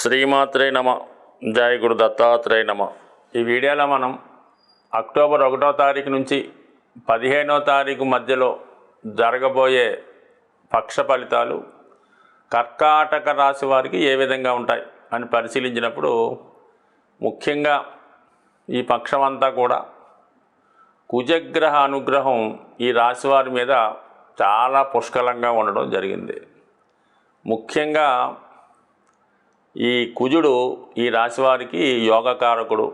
శ్రీమాత్రే నమ జయ గురు దత్తాత్రేయ నమ. ఈ వీడియోలో మనం అక్టోబర్ ఒకటో తారీఖు నుంచి పదిహేనో తారీఖు మధ్యలో జరగబోయే పక్ష ఫలితాలు కర్కాటక రాశి వారికి ఏ విధంగా ఉంటాయి అని పరిశీలించినప్పుడు ముఖ్యంగా ఈ పక్షం అంతా కూడా కుజగ్రహ అనుగ్రహం ఈ రాశి వారి మీద చాలా పుష్కలంగా ఉండడం జరిగింది. ముఖ్యంగా ఈ కుజుడు ఈ రాశివారికి యోగకారకుడు.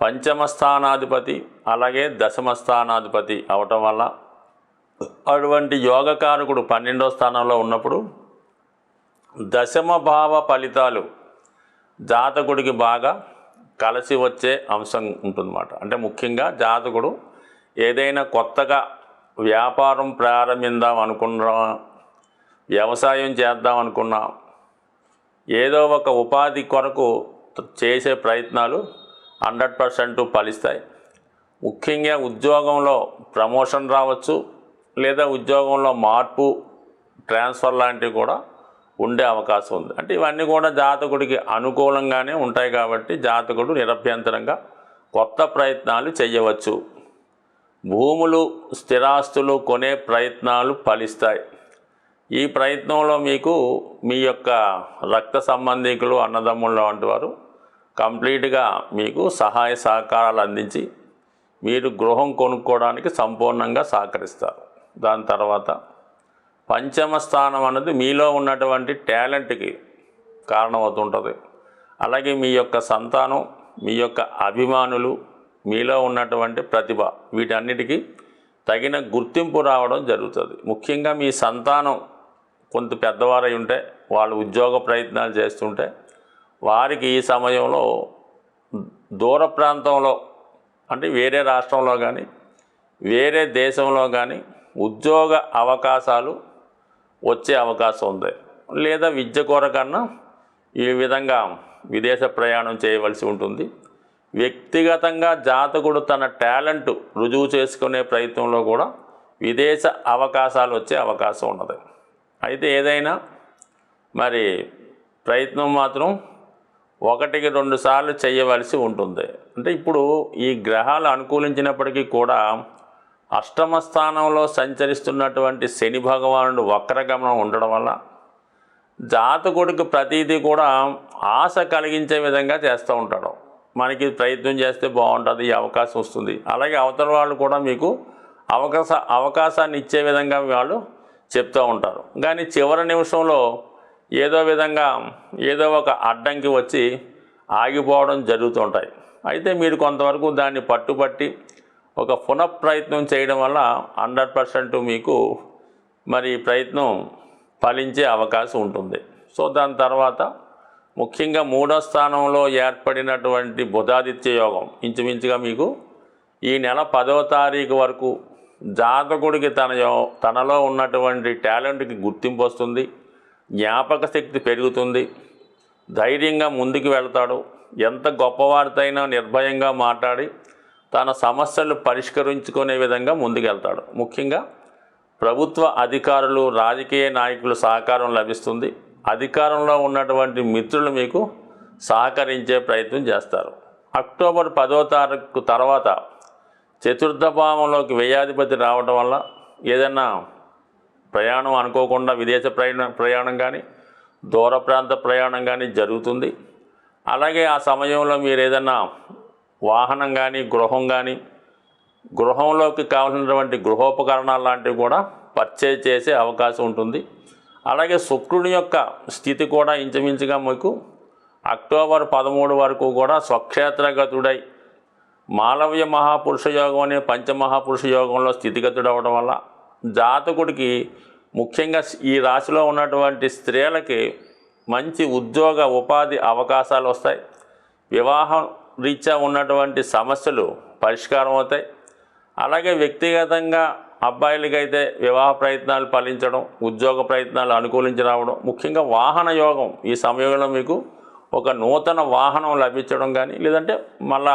పంచమ స్థానాధిపతి అలాగే దశమ స్థానాధిపతి అవటం వల్ల అటువంటి యోగకారకుడు పన్నెండో స్థానంలో ఉన్నప్పుడు దశమ భావ ఫలితాలు జాతకుడికి బాగా కలిసి వచ్చే అంశం ఉంటుందన్నమాట. అంటే ముఖ్యంగా జాతకుడు ఏదైనా కొత్తగా వ్యాపారం ప్రారంభిద్దాం అనుకున్నా వ్యవసాయం చేద్దాం అనుకున్నా ఏదో ఒక ఉపాధి కొరకు చేసే ప్రయత్నాలు హండ్రెడ్ పర్సెంట్ ఫలిస్తాయి. ముఖ్యంగా ఉద్యోగంలో ప్రమోషన్ రావచ్చు లేదా ఉద్యోగంలో మార్పు ట్రాన్స్ఫర్ లాంటివి కూడా ఉండే అవకాశం ఉంది. అంటే ఇవన్నీ కూడా జాతకుడికి అనుకూలంగానే ఉంటాయి కాబట్టి జాతకుడు నిరభ్యంతరంగా కొత్త ప్రయత్నాలు చేయవచ్చు. భూములు స్థిరాస్తులు కొనే ప్రయత్నాలు ఫలిస్తాయి. ఈ ప్రయత్నంలో మీకు మీ యొక్క రక్త సంబంధికులు అన్నదమ్ములు వంటి వారు కంప్లీట్గా మీకు సహాయ సహకారాలు అందించి మీరు గృహం కొనుక్కోవడానికి సంపూర్ణంగా సహకరిస్తారు. దాని తర్వాత పంచమ స్థానం అన్నది మీలో ఉన్నటువంటి టాలెంట్కి కారణమవుతుంటుంది. అలాగే మీ యొక్క సంతానం మీ యొక్క అభిమానులు మీలో ఉన్నటువంటి ప్రతిభ వీటన్నిటికీ తగిన గుర్తింపు రావడం జరుగుతుంది. ముఖ్యంగా మీ సంతానం కొంత పెద్దవారై ఉంటే వాళ్ళు ఉద్యోగ ప్రయత్నాలు చేస్తుంటే వారికి ఈ సమయంలో దూర ప్రాంతంలో అంటే వేరే రాష్ట్రంలో కానీ వేరే దేశంలో కానీ ఉద్యోగ అవకాశాలు వచ్చే అవకాశం ఉంది. లేదా విద్య కొరకన్నా ఈ విధంగా విదేశ ప్రయాణం చేయవలసి ఉంటుంది. వ్యక్తిగతంగా జాతకుడు తన టాలెంట్ రుజువు చేసుకునే ప్రయత్నంలో కూడా విదేశ అవకాశాలు వచ్చే అవకాశం ఉన్నది. అయితే ఏదైనా మరి ప్రయత్నం మాత్రం ఒకటికి రెండు సార్లు చేయవలసి ఉంటుంది. అంటే ఇప్పుడు ఈ గ్రహాలు అనుకూలించినప్పటికీ కూడా అష్టమ స్థానంలో సంచరిస్తున్నటువంటి శని భగవానుడు వక్రగమనం ఉండడం వల్ల జాతకుడికి ప్రతీది కూడా ఆశ కలిగించే విధంగా చేస్తూ ఉంటాడు. మనకి ప్రయత్నం చేస్తే బాగుంటుంది ఈ అవకాశం వస్తుంది. అలాగే అవతల వాళ్ళు కూడా మీకు అవకాశ అవకాశాన్ని ఇచ్చే విధంగా వాళ్ళు చెప్తూ ఉంటారు. కానీ చివరి నిమిషంలో ఏదో విధంగా ఏదో ఒక అడ్డంకి వచ్చి ఆగిపోవడం జరుగుతుంటాయి అయితే మీరు కొంతవరకు దాన్ని పట్టుబట్టి ఒక పునఃప్రయత్నం చేయడం వల్ల హండ్రెడ్ పర్సెంట్ మీకు మరి ప్రయత్నం ఫలించే అవకాశం ఉంటుంది. సో దాని తర్వాత ముఖ్యంగా మూడో స్థానంలో ఏర్పడినటువంటి బుధాదిత్య యోగం ఇంచుమించుగా మీకు ఈ నెల పదవ తారీఖు వరకు జాతకుడికి తన యో- తనలో ఉన్నటువంటి టాలెంట్కి గుర్తింపు వస్తుంది జ్ఞాపక శక్తి పెరుగుతుంది ధైర్యంగా ముందుకు వెళ్తాడు ఎంత గొప్పవారితైనా నిర్భయంగా మాట్లాడి తన సమస్యలు పరిష్కరించుకునే విధంగా ముందుకెళ్తాడు. ముఖ్యంగా ప్రభుత్వ అధికారులు రాజకీయ నాయకుల సహకారం లభిస్తుంది అధికారంలో ఉన్నటువంటి మిత్రులు మీకు సహకరించే ప్రయత్నం చేస్తారు. అక్టోబర్ పదో తారీఖు తర్వాత చతుర్థ భావంలోకి వ్యయాధిపతి రావడం వల్ల ఏదైనా ప్రయాణం అనుకోకుండా విదేశ ప్రయాణ ప్రయాణం కానీ దూర ప్రాంత ప్రయాణం కానీ జరుగుతుంది. అలాగే ఆ సమయంలో మీరు ఏదైనా వాహనం కానీ గృహం కానీ గృహంలోకి కావాల్సినటువంటి గృహోపకరణాలు లాంటివి కూడా పర్చేజ్ చేసే అవకాశం ఉంటుంది. అలాగే శుక్రుని యొక్క స్థితి కూడా ఇంచుమించుగా మీకు అక్టోబర్ పదమూడు వరకు కూడా స్వక్షేత్రగతుడై మాలవ్య మహాపురుష యోగం అనే పంచమహాపురుష యోగంలో స్థితిగతుడు అవడం వల్ల జాతకుడికి ముఖ్యంగా ఈ రాశిలో ఉన్నటువంటి స్త్రీలకి మంచి ఉద్యోగ ఉపాధి అవకాశాలు వస్తాయి. వివాహం రీత్యా ఉన్నటువంటి సమస్యలు పరిష్కారం అవుతాయి. అలాగే వ్యక్తిగతంగా అబ్బాయిలకైతే వివాహ ప్రయత్నాలు ఫలించడం ఉద్యోగ ప్రయత్నాలు అనుకూలించి రావడం ముఖ్యంగా వాహన యోగం ఈ సమయంలో మీకు ఒక నూతన వాహనం లభించడం కానీ లేదంటే మళ్ళా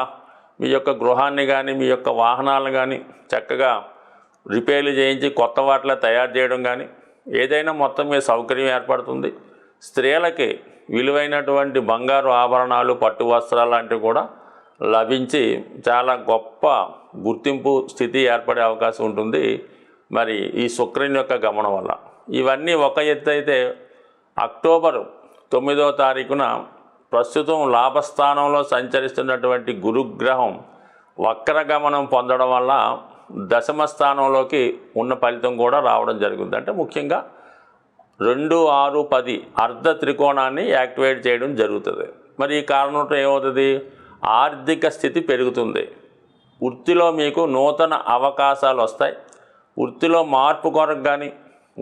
మీ యొక్క గృహాన్ని కానీ మీ యొక్క వాహనాలను కానీ చక్కగా రిపేర్లు చేయించి కొత్త వాటిలో తయారు చేయడం కానీ ఏదైనా మొత్తం మీద సౌకర్యం ఏర్పడుతుంది. స్త్రీలకి విలువైనటువంటి బంగారు ఆభరణాలు పట్టు వస్త్రాలు లాంటివి కూడా లభించి చాలా గొప్ప గుర్తింపు స్థితి ఏర్పడే అవకాశం ఉంటుంది. మరి ఈ శుక్రుని యొక్క గమనం వల్ల. ఇవన్నీ ఒక ఎత్తు అయితే అక్టోబర్ తొమ్మిదో తారీఖున ప్రస్తుతం లాభస్థానంలో సంచరిస్తున్నటువంటి గురుగ్రహం వక్రగమనం పొందడం వల్ల దశమ స్థానంలోకి ఉన్న ఫలితం కూడా రావడం జరుగుతుంది అంటే ముఖ్యంగా రెండు ఆరు పది అర్ధ త్రికోణాన్ని యాక్టివేట్ చేయడం జరుగుతుంది. మరి ఈ కారణంతో ఏమవుతుంది? ఆర్థిక స్థితి పెరుగుతుంది. వృత్తిలో మీకు నూతన అవకాశాలు వస్తాయి. వృత్తిలో మార్పు కొరకు కానీ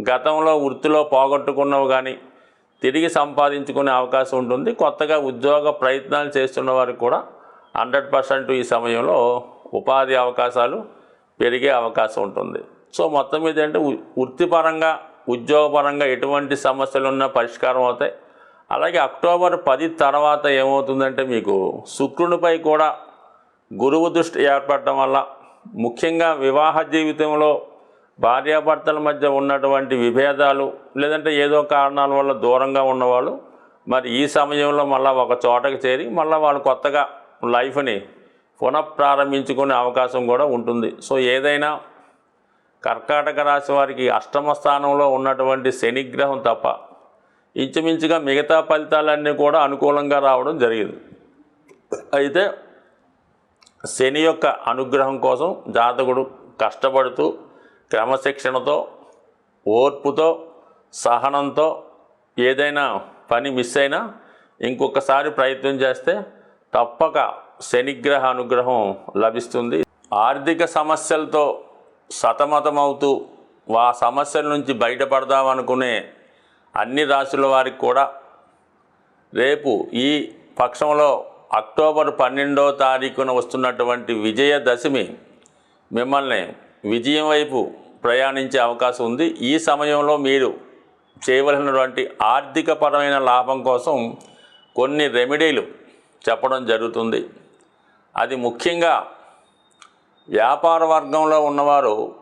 గతంలో వృత్తిలో పోగొట్టుకున్నవి కానీ తిరిగి సంపాదించుకునే అవకాశం ఉంటుంది. కొత్తగా ఉద్యోగ ప్రయత్నాలు చేస్తున్న వారికి కూడా హండ్రెడ్ పర్సెంట్ ఈ సమయంలో ఉపాధి అవకాశాలు పెరిగే అవకాశం ఉంటుంది. సో మొత్తం మీద ఏంటంటే వృత్తిపరంగా ఉద్యోగపరంగా ఎటువంటి సమస్యలు ఉన్నా పరిష్కారం అవుతాయి. అలాగే అక్టోబర్ పది తర్వాత ఏమవుతుందంటే మీకు శుక్రునిపై కూడా గురువు దృష్టి ఏర్పడటం వల్ల ముఖ్యంగా వివాహ జీవితంలో భార్యాభర్తల మధ్య ఉన్నటువంటి విభేదాలు లేదంటే ఏదో కారణాల వల్ల దూరంగా ఉన్నవాళ్ళు మరి ఈ సమయంలో మళ్ళీ ఒక చోటకి చేరి మళ్ళీ వాళ్ళు కొత్తగా లైఫ్ని పునఃప్రారంభించుకునే అవకాశం కూడా ఉంటుంది. సో ఏదైనా కర్కాటక రాశి వారికి అష్టమ స్థానంలో ఉన్నటువంటి శనిగ్రహం తప్ప ఇంచుమించుగా మిగతా ఫలితాలన్నీ కూడా అనుకూలంగా రావడం జరిగింది. అయితే శని యొక్క అనుగ్రహం కోసం జాతకుడు కష్టపడుతూ క్రమశిక్షణతో ఓర్పుతో సహనంతో ఏదైనా పని మిస్ అయినా ఇంకొకసారి ప్రయత్నం చేస్తే తప్పక శనిగ్రహ అనుగ్రహం లభిస్తుంది. ఆర్థిక సమస్యలతో సతమతమవుతూ ఆ సమస్యల నుంచి బయటపడదామనుకునే అన్ని రాశుల వారికి కూడా రేపు ఈ పక్షంలో అక్టోబర్ పన్నెండో తారీఖున వస్తున్నటువంటి విజయదశమి మిమ్మల్ని విజయం వైపు ప్రయాణించే అవకాశం ఉంది. ఈ సమయంలో మీరు చేయవలసినటువంటి ఆర్థికపరమైన లాభం కోసం కొన్ని రెమెడీలు చెప్పడం జరుగుతుంది. అది ముఖ్యంగా వ్యాపార వర్గంలో ఉన్నవారు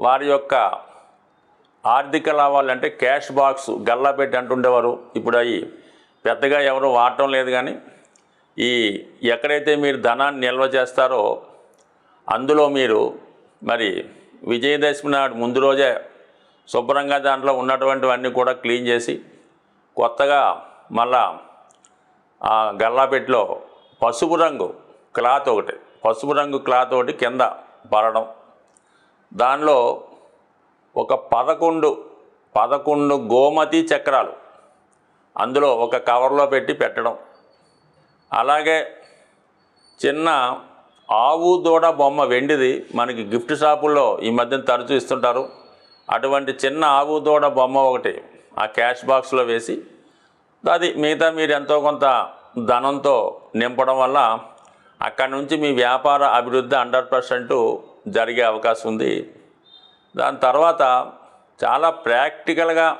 వారి యొక్క ఆర్థిక లాభాలు అంటే క్యాష్ బాక్స్ గల్లా పెట్టి అంటుండేవారు. ఇప్పుడు అవి పెద్దగా ఎవరు వాడటం లేదు కానీ ఈ ఎక్కడైతే మీరు ధనాన్ని నిల్వ చేస్తారో అందులో మీరు మరి విజయదశమి నాడు ముందు రోజే శుభ్రంగా దాంట్లో ఉన్నటువంటివన్నీ కూడా క్లీన్ చేసి కొత్తగా మళ్ళా ఆ గల్లాపెట్టిలో పసుపు రంగు క్లాత్ ఒకటి పసుపు రంగు క్లాత్ ఒకటి కింద పడడం. దానిలో ఒక పదకొండు పదకొండు గోమతి చక్రాలు అందులో ఒక కవర్లో పెట్టి పెట్టడం. అలాగే చిన్న ఆవు దూడ బొమ్మ వెండిది మనకి గిఫ్ట్ షాపుల్లో ఈ మధ్యన తరచూ ఇస్తుంటారు. అటువంటి చిన్న ఆవు దూడ బొమ్మ ఒకటి ఆ క్యాష్ బాక్స్లో వేసి అది మిగతా మీరు ఎంతో కొంత ధనంతో నింపడం వల్ల అక్కడి నుంచి మీ వ్యాపార అభివృద్ధి హండ్రెడ్ పర్సెంట్ జరిగే అవకాశం ఉంది. దాని తర్వాత చాలా ప్రాక్టికల్గా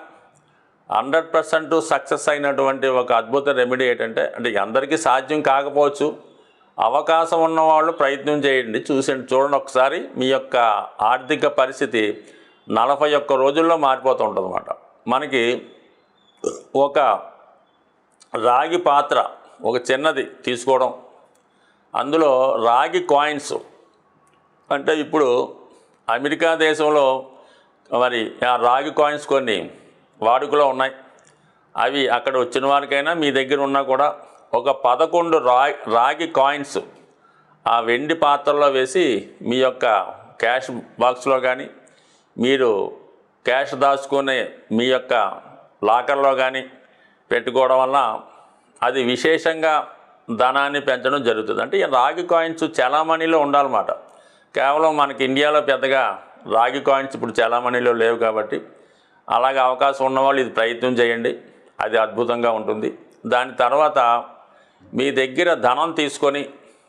హండ్రెడ్ పర్సెంట్ సక్సెస్ అయినటువంటి ఒక అద్భుత రెమెడీ ఏంటంటే అంటే అందరికీ సాధ్యం కాకపోవచ్చు. అవకాశం ఉన్నవాళ్ళు ప్రయత్నం చేయండి. చూసండి చూడండి ఒకసారి మీ యొక్క ఆర్థిక పరిస్థితి నలభై ఒక్క రోజుల్లో మారిపోతూ ఉంటుంది మనకి ఒక రాగి పాత్ర ఒక చిన్నది తీసుకోవడం అందులో రాగి కాయిన్స్ అంటే ఇప్పుడు అమెరికా దేశంలో మరి ఆ రాగి కాయిన్స్ కొన్ని వాడుకలో ఉన్నాయి. అవి అక్కడ వచ్చిన వారికైనా మీ దగ్గర ఉన్నా కూడా ఒక పదకొండు రా రాగి కాయిన్స్ ఆ వెండి పాత్రలో వేసి మీ యొక్క క్యాష్ బాక్స్లో కానీ మీరు క్యాష్ దాచుకునే మీ యొక్క లాకర్లో కానీ పెట్టుకోవడం వల్ల అది విశేషంగా ధనాన్ని పెంచడం జరుగుతుంది. అంటే ఈ రాగి కాయిన్స్ చలామణిలో ఉండాలన్నమాట. కేవలం మనకి ఇండియాలో పెద్దగా రాగి కాయిన్స్ ఇప్పుడు చలామణిలో లేవు కాబట్టి అలాగే అవకాశం ఉన్నవాళ్ళు ఇది ప్రయత్నం చేయండి. అది అద్భుతంగా ఉంటుంది. దాని తర్వాత మీ దగ్గర ధనం తీసుకొని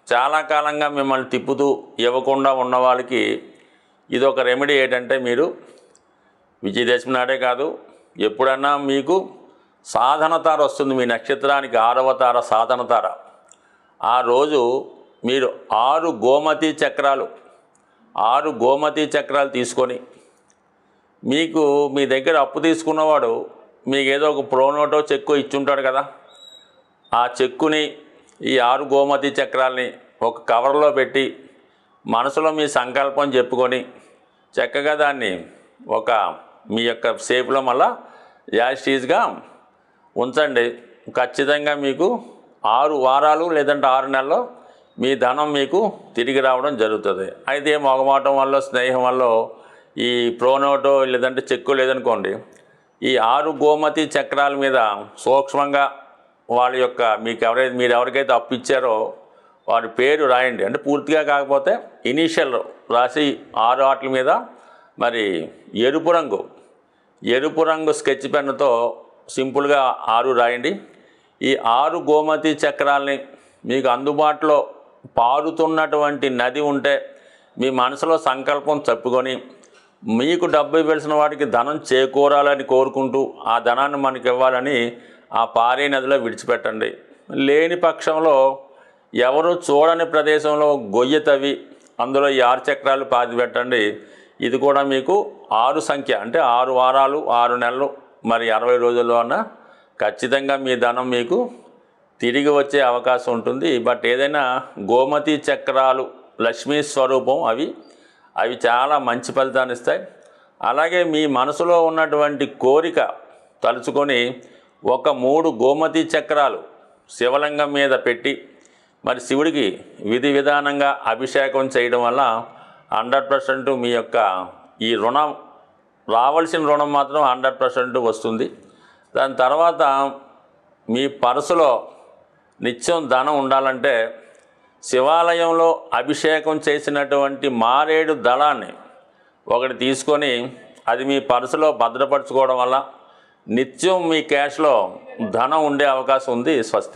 చాలా కాలంగా మిమ్మల్ని తిప్పుతూ ఇవ్వకుండా ఉన్న వాళ్ళకి ఇది ఒక రెమెడీ ఏంటంటే మీరు విజయదశమి నాడే కాదు ఎప్పుడన్నా మీకు సాధన తార వస్తుంది మీ నక్షత్రానికి ఆరవ తార సాధన తార. ఆ రోజు మీరు ఆరు గోమతి చక్రాలు ఆరు గోమతి చక్రాలు తీసుకొని మీకు మీ దగ్గర అప్పు తీసుకున్నవాడు మీకు ఏదో ఒక ప్రోనోటో చెక్కు ఇచ్చుంటాడు కదా. ఆ చెక్కుని ఈ ఆరు గోమతి చక్రాల్ని ఒక కవర్లో పెట్టి మనసులో మీ సంకల్పం చెప్పుకొని చక్కగా దాన్ని ఒక మీ యొక్క సేఫ్లో మళ్ళా యాస్టీజ్గా ఉంచండి. ఖచ్చితంగా మీకు ఆరు వారాలు లేదంటే ఆరు నెలల్లో మీ ధనం మీకు తిరిగి రావడం జరుగుతుంది. అయితే మొగమాటం వల్ల స్నేహం వల్ల ఈ ప్రోనోటో లేదంటే చెక్కు లేదనుకోండి ఈ ఆరు గోమతి చక్రాల మీద సూక్ష్మంగా వాళ్ళ యొక్క మీకు ఎవరైతే మీరు ఎవరికైతే అప్పు ఇచ్చారో వారి పేరు రాయండి. అంటే పూర్తిగా కాకపోతే ఇనీషియల్ రాసి ఆరు ఆటల మీద మరి ఎరుపు రంగు ఎరుపు రంగు స్కెచ్ పెన్నుతో సింపుల్గా ఆరు రాయండి. ఈ ఆరు గోమతి చక్రాల్ని మీకు అందుబాటులో పారుతున్నటువంటి నది ఉంటే మీ మనసులో సంకల్పం చెప్పుకొని మీకు డబ్బు ఇవ్వాల్సిన వాడికి ధనం చేకూరాలని కోరుకుంటూ ఆ ధనాన్ని మనకి ఇవ్వాలని ఆ పారే నదిలో విడిచిపెట్టండి. లేని పక్షంలో ఎవరు చూడని ప్రదేశంలో గొయ్య తవ్వి అందులో ఈ ఆరు చక్రాలు పాతి పెట్టండి ఇది కూడా మీకు ఆరు సంఖ్య అంటే ఆరు వారాలు ఆరు నెలలు మరి అరవై రోజుల్లో అన్న ఖచ్చితంగా మీ ధనం మీకు తిరిగి వచ్చే అవకాశం ఉంటుంది. బట్ ఏదైనా గోమతి చక్రాలు లక్ష్మీ స్వరూపం అవి అవి చాలా మంచి ఫలితాన్ని ఇస్తాయి. అలాగే మీ మనసులో ఉన్నటువంటి కోరిక తలుచుకొని ఒక మూడు గోమతి చక్రాలు శివలింగం మీద పెట్టి మరి శివుడికి విధి విధానంగా అభిషేకం చేయడం వల్ల హండ్రెడ్ పర్సెంట్ మీ యొక్క ఈ రుణం రావాల్సిన రుణం మాత్రం హండ్రెడ్ పర్సెంట్ వస్తుంది. దాని తర్వాత మీ పర్సులో నిత్యం ధనం ఉండాలంటే శివాలయంలో అభిషేకం చేసినటువంటి మారేడు దళాన్ని ఒకటి తీసుకొని అది మీ పర్సులో భద్రపరచుకోవడం వల్ల నిత్యం మీ క్యాష్లో ధనం ఉండే అవకాశం ఉంది స్వస్తి.